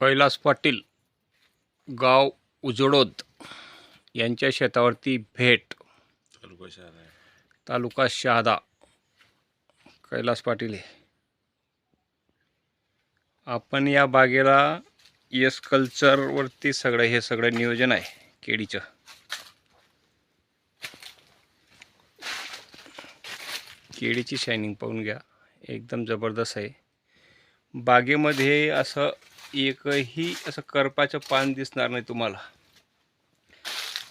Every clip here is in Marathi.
कैलास पाटील गाव उजडोद यांच्या शेतावरती भेट. तालुका आहे तालुका शहादा. कैलास पाटील हे. आपण या बागेला यस कल्चरवरती सगळं हे सगळं नियोजन आहे केळीचं. केळीची शायनिंग पाहून घ्या. एकदम जबरदस्त आहे. बागेमध्ये असं एकही असं करपाचं पान दिसणार नाही तुम्हाला.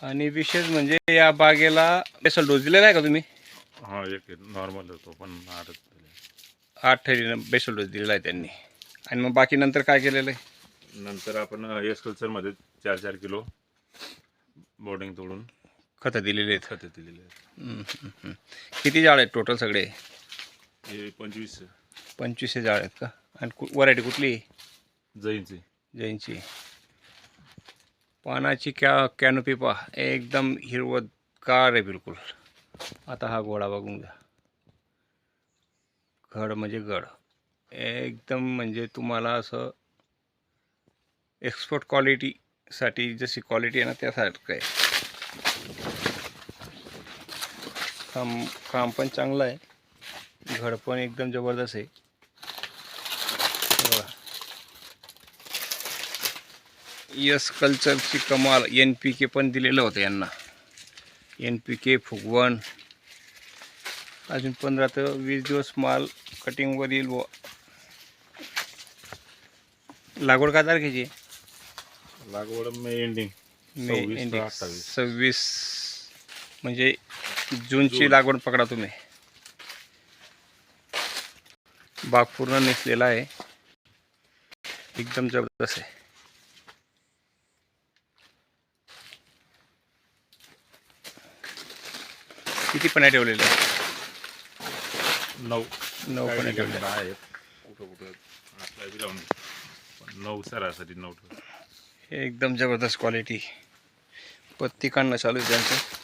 आणि विशेष म्हणजे या बागेला स्पेशल डोस दिलेला आहे का तुम्ही? हा एक नॉर्मल होतो पण आठ बेसल डोस दिलेला आहे त्यांनी. आणि मग बाकी नंतर काय केलेलं आहे? नंतर आपण एस कल्चरमध्ये चार चार किलो बोर्डिंग तोडून खतं दिलेली आहेत. खते दिलेली आहेत. किती जाळ आहेत टोटल सगळे? हे पंचवीस. पंचवीसशे जाळ आहेत का? आणि व्हरायटी कुठली? जैनची. जैनची. पानाची कॅ कॅनोपी पहा. एकदम हिरवतगार आहे बिलकुल. आता हा गोळा बघून घ्या. घड म्हणजे गड. एकदम म्हणजे तुम्हाला असं एक्सपोर्ट क्वालिटीसाठी जशी क्वालिटी आहे ना त्यासारखं आहे. काम काम पण चांगलं आहे. घड पण एकदम जबरदस्त आहे हे बघा यस कल्चरची कमाल एन पी के पण दिलेलं होतं यांना एन पी के फुगवण अजून पंधरा ते वीस दिवस माल कटिंगवर येईल व लागवड काय तारखेची? लागवड मे एंडिंग मे. अठ्ठावीस. सव्वीस म्हणजे जूनची जून. लागवड पकडा तुम्ही बाग पूर्ण नेसलेला आहे एकदम जबरदस्त आहे किती पण्या ठेवलेल्या नऊ. नऊ पण्या आहेत. कुठं कुठं? आपल्या बी लावून पण नऊ सरासरी नऊ ठेवले एकदम जबरदस्त क्वालिटी पत्ती काढणं चालू आहे त्यांचं.